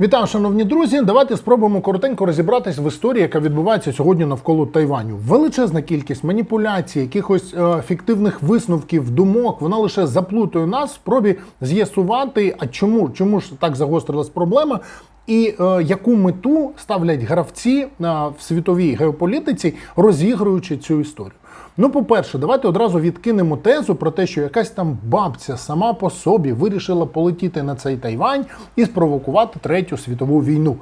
Вітаю, шановні друзі. Давайте спробуємо коротенько розібратись в історії, яка відбувається сьогодні навколо Тайваню. Величезна кількість маніпуляцій, якихось е, фіктивних висновків, думок. Вона лише заплутує нас в спробі з'ясувати, а чому, чому ж так загострилась проблема. І е, яку мету ставлять гравці е, в світовій геополітиці, розігруючи цю історію? Ну, по-перше, давайте одразу відкинемо тезу про те, що якась там бабця сама по собі вирішила полетіти на цей Тайвань і спровокувати третю світову війну.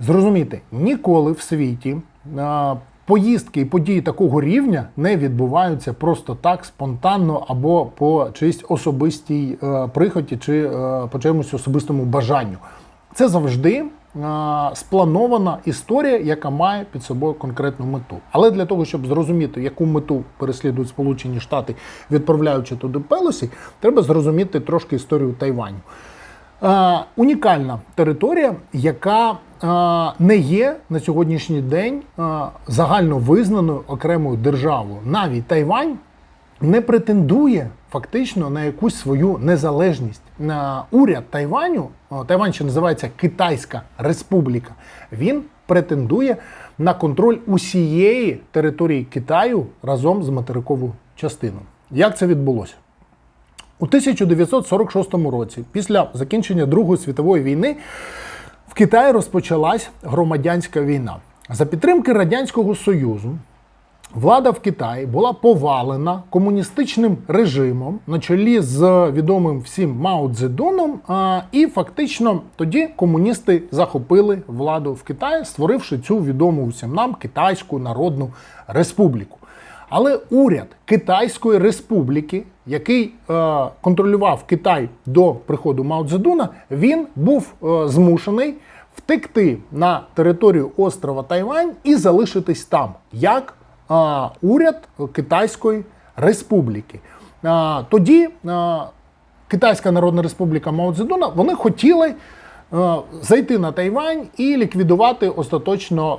Зрозумійте, ніколи в світі а, поїздки і події такого рівня не відбуваються просто так спонтанно або по чиїсь особистій е, прихоті чи е, по чомусь особистому бажанню. Це завжди спланована історія, яка має під собою конкретну мету. Але для того, щоб зрозуміти, яку мету переслідують Сполучені Штати, відправляючи туди Пелосі, треба зрозуміти трошки історію Тайваню. Унікальна територія, яка не є на сьогоднішній день загально визнаною окремою державою. Навіть Тайвань не претендує фактично на якусь свою незалежність. Уряд Тайваню, Тайвань ще називається Китайська Республіка. Він претендує на контроль усієї території Китаю разом з материковою частиною. Як це відбулося? У 1946 році, після закінчення Другої світової війни, в Китаї розпочалась громадянська війна. За підтримки Радянського Союзу влада в Китаї була повалена комуністичним режимом на чолі з відомим всім Мао Цзедуном, і фактично тоді комуністи захопили владу в Китаї, створивши цю відому всім нам Китайську Народну Республіку. Але уряд Китайської Республіки, який е, контролював Китай до приходу Мао Цзедуна, він був е, змушений втекти на територію острова Тайвань і залишитись там, як уряд Китайської Республіки. Тоді Китайська Народна Республіка Мао Цзедуна, вони хотіли зайти на Тайвань і ліквідувати остаточно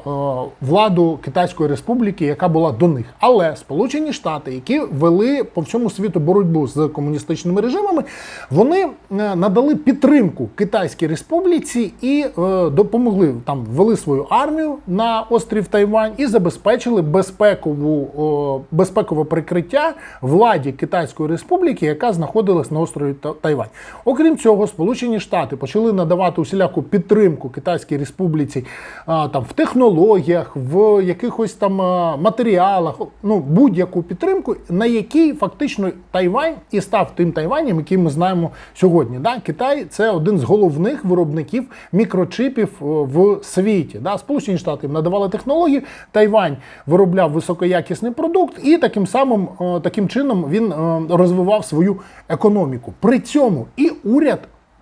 е, владу Китайської Республіки, яка була до них. Але Сполучені Штати, які вели по всьому світу боротьбу з комуністичними режимами, вони е, надали підтримку Китайській Республіці і е, допомогли там ввели свою армію на острів Тайвань і забезпечили безпекову безпекове прикриття владі Китайської Республіки, яка знаходилась на острові Тайвань. Окрім цього, Сполучені Штати почали надавати усіляку підтримку Китайській Республіці там в технологіях, в якихось там матеріалах, ну будь-яку підтримку, на якій фактично Тайвань і став тим Тайванем, який ми знаємо сьогодні. Да? Китай це один з головних виробників мікрочипів е, в світі. Да? Сполучені Штати надавали технології, Тайвань виробляв високоякісний продукт, і таким самим е, таким чином він е, розвивав свою економіку. При цьому і уряд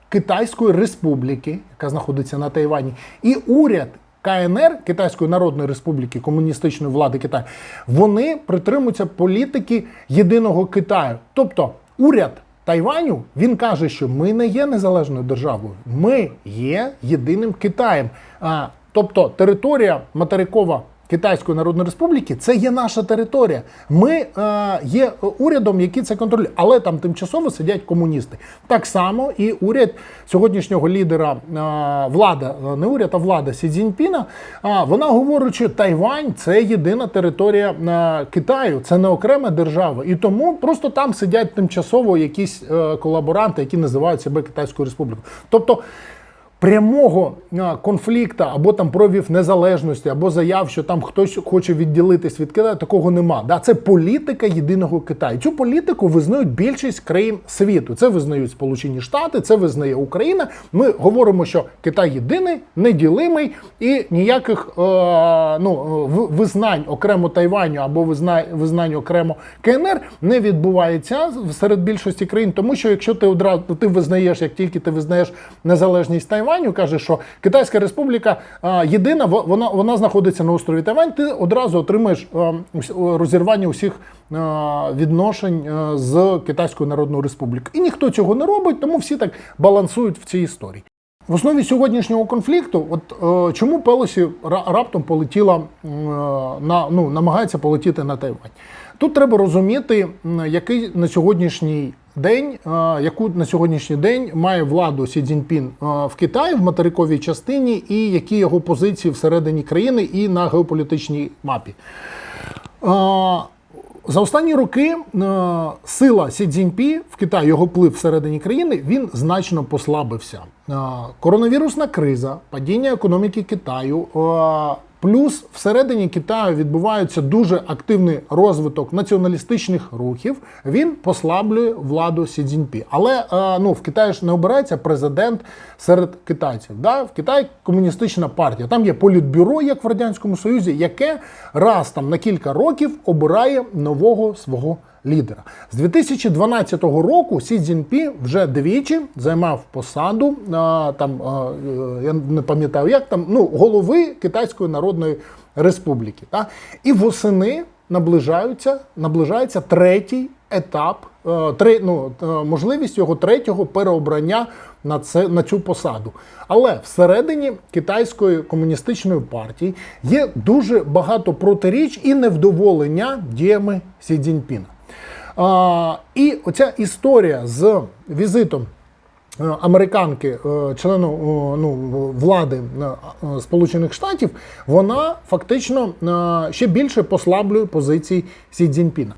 Китайської Республіки, яка знаходиться на Тайвані, і уряд. КНР Китайської Народної Республіки комуністичної влади Китаю, вони притримуються політики єдиного Китаю. Тобто уряд Тайваню він каже, що ми не є незалежною державою, ми є єдиним Китаєм. А, тобто територія материкова Китайської Народної Республіки це є наша територія. Ми е, є урядом, який це контролює, але там тимчасово сидять комуністи. Так само і уряд сьогоднішнього лідера е, влада, е, не уряд, а влада Сі Цзіньпіна, а вона говорить, що Тайвань це єдина територія е, Китаю, це не окрема держава. І тому просто там сидять тимчасово якісь е, колаборанти, які називають себе Китайською Республікою. Тобто прямого а, конфлікта або там провів незалежності, або заяв, що там хтось хоче відділитись від Китаю, такого нема. Да? Це політика єдиного Китаю. Цю політику визнають більшість країн світу. Це визнають Сполучені Штати, це визнає Україна. Ми говоримо, що Китай єдиний, неділимий і ніяких е, ну, визнань окремо Тайваню або визнань, визнань окремо КНР не відбувається серед більшості країн, тому що якщо ти одразу ти визнаєш, як тільки ти визнаєш незалежність Тайваню, кажеш, що Китайська Республіка єдина, во- вона, вона знаходиться на острові Тайвань, ти одразу отримаєш розірвання усіх відношень з Китайською Народною Республікою. І ніхто цього не робить, тому всі так балансують в цій історії. В основі сьогоднішнього конфлікту, от е, чому Пелосі ра- раптом полетіла е, на ну намагається полетіти на Тайвань? Тут треба розуміти, який на сьогоднішній день, яку на сьогоднішній день має владу Сі Цзіньпін в Китаї в материковій частині, і які його позиції всередині країни і на геополітичній мапі. За останні роки сила Сі Цзіньпі в Китаї, його вплив всередині країни, він значно послабився. Коронавірусна криза, падіння економіки Китаю. Плюс всередині Китаю відбувається дуже активний розвиток націоналістичних рухів. Він послаблює владу Сі Цзіньпі. Але е, ну в Китаї ж не обирається президент серед китайців. Да? В Китаї комуністична партія. Там є політбюро, як в радянському Союзі, яке раз там на кілька років обирає нового свого лідера. З 2012 року Сі Цзіньпі вже двічі займав посаду там, я не пам'ятаю, як там ну, голови Китайської Народної Республіки. Та? І восени наближаються, наближається третій етап, е, три, ну, е, можливість його третього переобрання на, це, на цю посаду. Але всередині китайської комуністичної партії є дуже багато протиріч і невдоволення діями Сі Цзіньпіна. І оця історія з візитом е, американки, е, члену ну, влади е, Сполучених Штатів, вона фактично ще більше послаблює позиції Сі Цзіньпіна.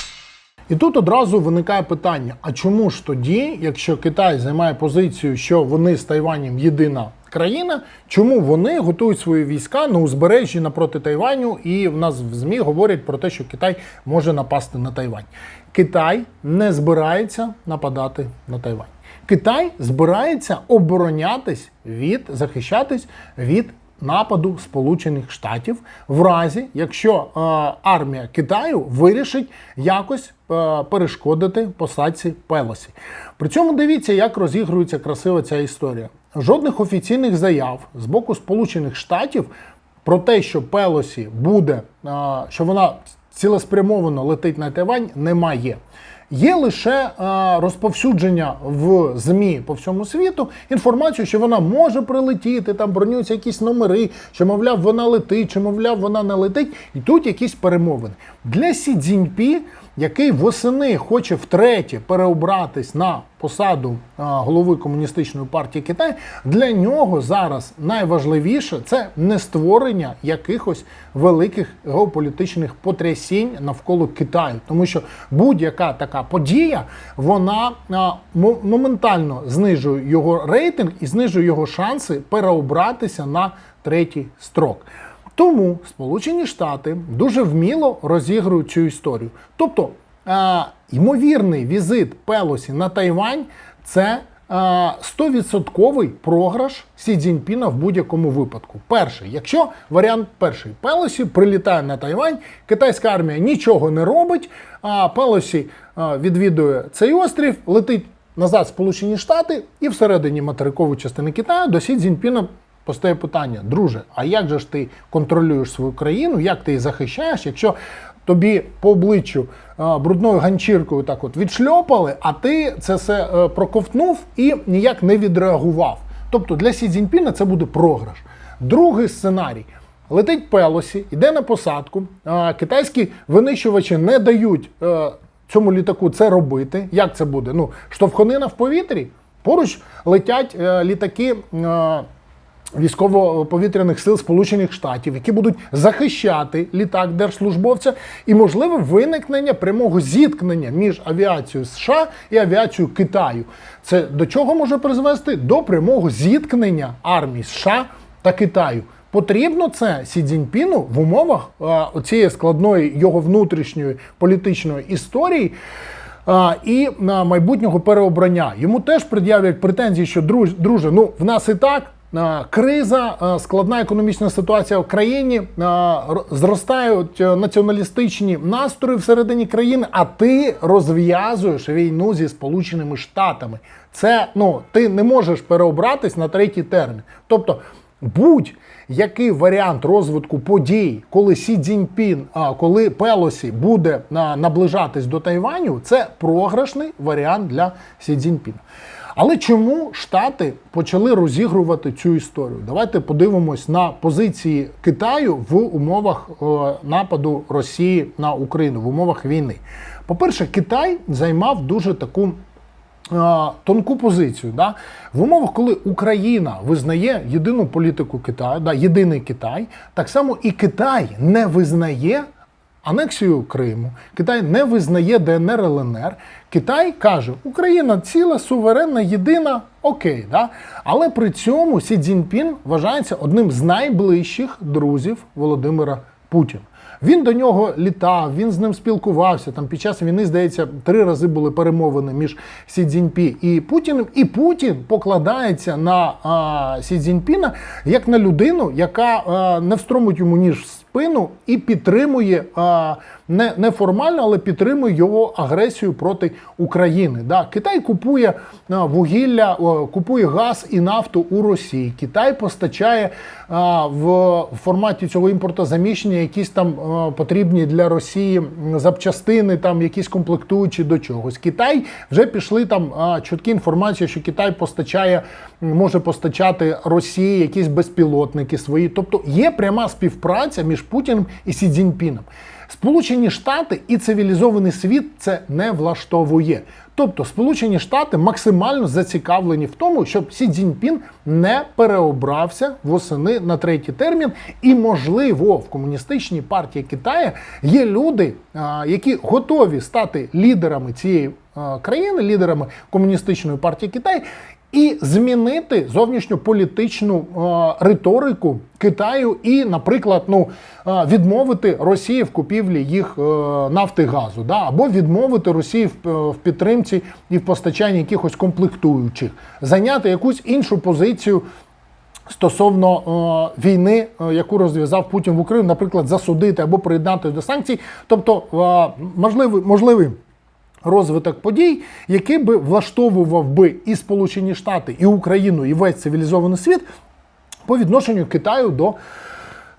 І тут одразу виникає питання: а чому ж тоді, якщо Китай займає позицію, що вони з Тайванем єдина країна, чому вони готують свої війська на узбережжі напроти Тайваню, і в нас в ЗМІ говорять про те, що Китай може напасти на Тайвань? Китай не збирається нападати на Тайвань. Китай збирається оборонятись від захищатись від нападу Сполучених Штатів в разі, якщо е, армія Китаю вирішить якось е, перешкодити посадці Пелосі. При цьому дивіться, як розігрується красиво ця історія. Жодних офіційних заяв з боку Сполучених Штатів про те, що Пелосі буде, що вона цілеспрямовано летить на Тайвань, немає. Є лише розповсюдження в ЗМІ по всьому світу інформацію, що вона може прилетіти, там бронюються якісь номери, що, мовляв, вона летить, чи, мовляв, вона не летить. І тут якісь перемовини. Для Сі Цзіньпі, який восени хоче втретє переобратись на посаду голови комуністичної партії Китаю, для нього зараз найважливіше це не створення якихось великих геополітичних потрясінь навколо Китаю, тому що будь-яка така подія вона моментально знижує його рейтинг і знижує його шанси переобратися на третій строк. Тому Сполучені Штати дуже вміло розігрують цю історію. Тобто, е, ймовірний візит Пелосі на Тайвань це е, 100% програш Сі Цзіньпіна в будь-якому випадку. Перший, якщо варіант перший, Пелосі прилітає на Тайвань, китайська армія нічого не робить, а Пелосі е, відвідує цей острів, летить назад Сполучені Штати і всередині материкової частини Китаю до Сі Цзіньпіна постає питання: друже, а як же ж ти контролюєш свою країну, як ти її захищаєш, якщо тобі по обличчю а, брудною ганчіркою так от відшльопали, а ти це все е, проковтнув і ніяк не відреагував. Тобто для Сі Цзіньпіна це буде програш. Другий сценарій. Летить Пелосі, йде на посадку. Китайські винищувачі не дають е, цьому літаку це робити. Як це буде? Ну, штовханина в повітрі. Поруч летять е, літаки. Військово-повітряних сил Сполучених Штатів, які будуть захищати літак держслужбовця, і можливе виникнення прямого зіткнення між авіацією США і авіацією Китаю. Це до чого може призвести? До прямого зіткнення армій США та Китаю. Потрібно це Сі Цзіньпіну в умовах е, цієї складної його внутрішньої політичної історії. А, і на майбутнього переобрання йому теж пред'являть претензії, що друж, друже, ну в нас і так. Криза, складна економічна ситуація в країні, зростають е, націоналістичні настрої всередині країни, а ти розв'язуєш війну зі Сполученими Штатами. Це ну ти не можеш переобратись на третій термін. Тобто, будь-який варіант розвитку подій, коли Сі Цзіньпін, коли Пелосі буде наближатись до Тайваню, це програшний варіант для Сі Цзіньпіна. Але чому Штати почали розігрувати цю історію? Давайте подивимось на позиції Китаю в умовах е, нападу Росії на Україну, в умовах війни. По-перше, Китай займав дуже таку е, тонку позицію. Да? В умовах, коли Україна визнає єдину політику Китаю, да, єдиний Китай, так само і Китай не визнає анексію Криму, Китай не визнає ДНР ЛНР. Китай каже, Україна ціла, суверенна, єдина, окей. Да? Але при цьому Сі Цзіньпін вважається одним з найближчих друзів Володимира Путіна. Він до нього літав, він з ним спілкувався. Там під час війни, здається, три рази були перемовини між Сі Цзіньпі і Путіним. І Путін покладається на а, Сі Цзіньпіна як на людину, яка а, не встромить йому ніж спину і підтримує а, не, не формально, але підтримує його агресію проти України. Да. Китай купує вугілля, купує газ і нафту у Росії. Китай постачає а, в форматі цього імпортозаміщення якісь там а, потрібні для Росії запчастини, там якісь комплектуючі до чогось. Китай вже пішли там а, чуткі інформації, що Китай постачає, може постачати Росії якісь безпілотники свої. Тобто є пряма співпраця між Путіним і Сі Цзіньпіном. Сполучені Штати і цивілізований світ це не влаштовує. Тобто Сполучені Штати максимально зацікавлені в тому, щоб Сі Цзіньпін не переобрався восени на третій термін. І, можливо, в комуністичній партії Китаю є люди, які готові стати лідерами цієї країни, лідерами комуністичної партії Китаю. І змінити зовнішньополітичну е, риторику Китаю і, наприклад, ну е, відмовити Росії в купівлі їх е, нафти газу, да, або відмовити Росії в, е, в підтримці і в постачанні якихось комплектуючих, зайняти якусь іншу позицію. Стосовно е, війни, е, яку розв'язав Путін в Україні, наприклад, засудити або приєднати до санкцій, тобто е, можливий, можливий розвиток подій, який би влаштовував би і Сполучені Штати, і Україну, і весь цивілізований світ по відношенню Китаю до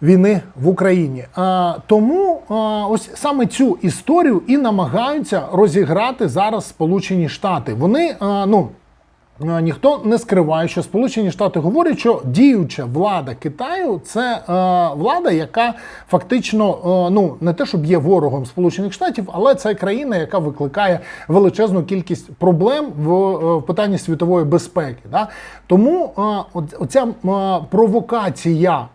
війни в Україні. А, тому а, ось саме цю історію і намагаються розіграти зараз Сполучені Штати. Вони а, ну. Е, Ніхто не скриває, що Сполучені Штати говорять, що діюча влада Китаю це е, влада, яка фактично е, ну не те, щоб є ворогом Сполучених Штатів, але це країна, яка викликає величезну кількість проблем в, питанні світової безпеки. Да? Тому оця провокація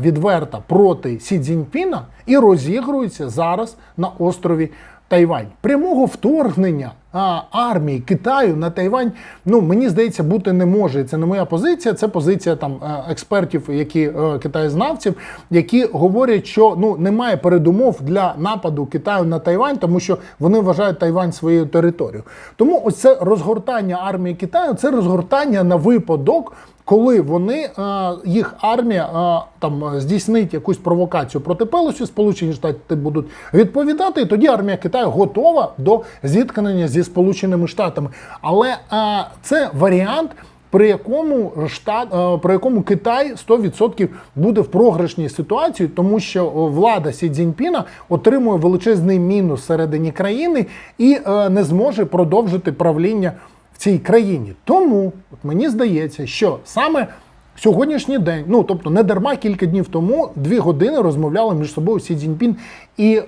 відверта проти Сі Цзіньпіна і розігрується зараз на острові. Тайвань. Прямого вторгнення а, армії Китаю на Тайвань, ну мені здається, бути не може. Це не моя позиція, це позиція там е, експертів, які е, китаєзнавців, які говорять, що ну немає передумов для нападу Китаю на Тайвань, тому що вони вважають Тайвань своєю територією. Тому ось це розгортання армії Китаю, це розгортання на випадок. Коли вони е, їх армія е, там е, здійснить якусь провокацію проти Пелосі, Сполучені Штати будуть відповідати, і тоді армія Китаю готова до зіткнення зі Сполученими Штатами. Але це варіант. При якому штат, при якому Китай 100% буде в програшній ситуації, тому що влада Сі Цзіньпіна отримує величезний мінус всередині країни і не зможе продовжити правління в цій країні. Тому от мені здається, що саме сьогоднішній день, ну тобто не дарма кілька днів тому, дві години розмовляли між собою Сі Цзіньпін і е,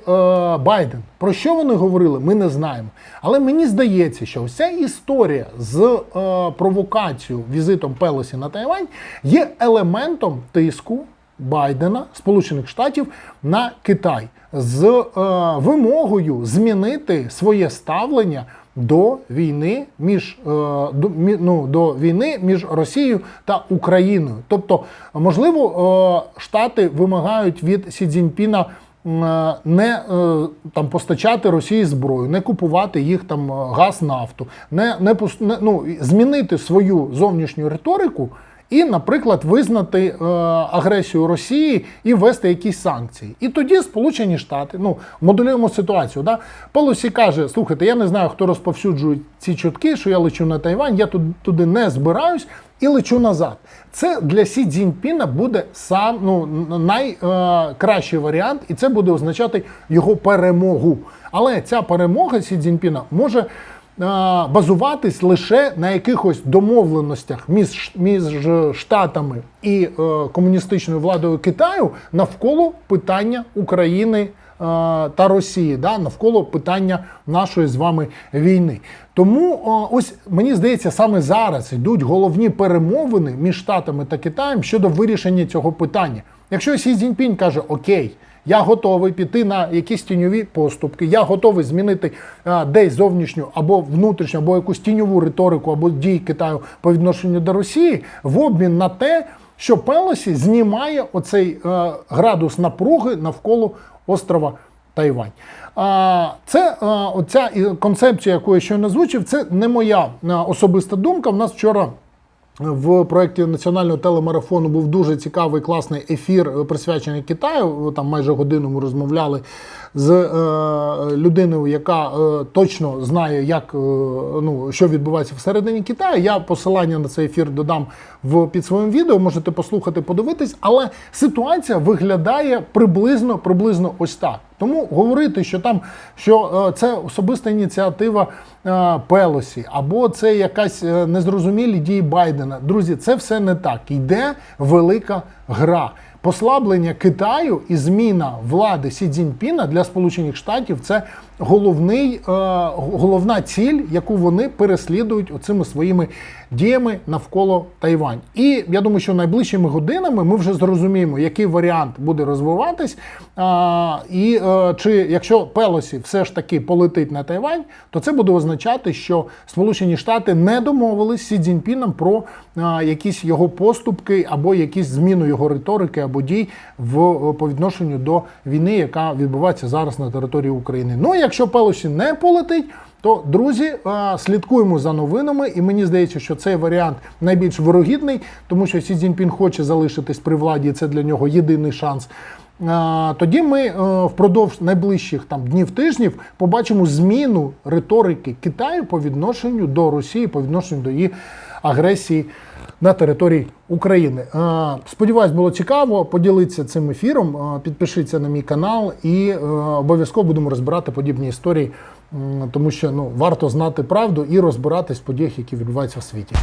Байден. Про що вони говорили, ми не знаємо. Але мені здається, що вся історія з е, провокацією візитом Пелосі на Тайвань є елементом тиску. Байдена Сполучених Штатів на Китай з е, вимогою змінити своє ставлення до війни між е, до, ну, до війни між Росією та Україною. Тобто, можливо, е, Штати вимагають від Сі Цзіньпіна е, не там постачати Росії зброю, не купувати їх там газ, нафту, не, не ну, змінити свою зовнішню риторику. І, наприклад, визнати е, агресію Росії і ввести якісь санкції. І тоді Сполучені Штати, ну моделюємо ситуацію. Да? Пелосі каже: слухайте, я не знаю, хто розповсюджує ці чутки, що я лечу на Тайвань, я тут туди не збираюсь і лечу назад. Це для Сі Цзіньпіна буде сам ну найкращий варіант, і це буде означати його перемогу. Але ця перемога Сі Цзіньпіна може базуватись лише на якихось домовленостях між, між Штатами і е, комуністичною владою Китаю навколо питання України та Росії да, навколо питання нашої з вами війни. Тому ось мені здається, саме зараз йдуть головні перемовини між Штатами та Китаєм щодо вирішення цього питання. Якщо Сі Цзіньпінь каже Окей. Я готовий піти на якісь тіньові поступки. Я готовий змінити а, десь зовнішню або внутрішню, або якусь тіньову риторику, або дії Китаю по відношенню до Росії в обмін на те, що Пелосі знімає оцей е, градус напруги навколо острова Тайвань. А, Це а, оця концепція, яку я щойно озвучив, це не моя особиста думка. У нас вчора. В проєкті національного телемарафону був дуже цікавий класний ефір е, присвячений Китаю. Там майже годину ми розмовляли з е, людиною, яка е, точно знає, як е, ну що відбувається всередині Китаю. Я посилання на цей ефір додам в під своїм відео. Можете послухати, подивитись, але ситуація виглядає приблизно приблизно ось так. Тому говорити, що там що е, це особиста ініціатива е, Пелосі, або це якась е, незрозумілі дії Байдена. Друзі, це все не так. Йде велика гра. Послаблення Китаю і зміна влади Сі Цзіньпіна для Сполучених Штатів це головний, е, головна ціль, яку вони переслідують оцими своїми діями навколо Тайвань. І я думаю, що найближчими годинами ми вже зрозуміємо, який варіант буде розвиватись. І е, чи якщо Пелосі все ж таки полетить на Тайвань, то це буде означати, що Сполучені Штати не домовились Сі Цзіньпіном про якісь його поступки або якісь зміну його риторики або дій в е, по відношенню до війни, яка відбувається зараз на території України. Ну якщо Пелосі не полетить. То, друзі, слідкуємо за новинами, і мені здається, що цей варіант найбільш вирогідний, тому що Сі Цзіньпін хоче залишитись при владі. і Це для нього єдиний шанс. Тоді ми е, впродовж найближчих там днів тижнів побачимо зміну риторики Китаю по відношенню до Росії, по відношенню до її агресії на території України. Сподіваюсь, було цікаво. Поділіться цим ефіром, підпишіться на мій канал і е, обов'язково будемо розбирати подібні історії, тому що ну варто знати правду і розбиратись в подіях, які відбуваються в світі.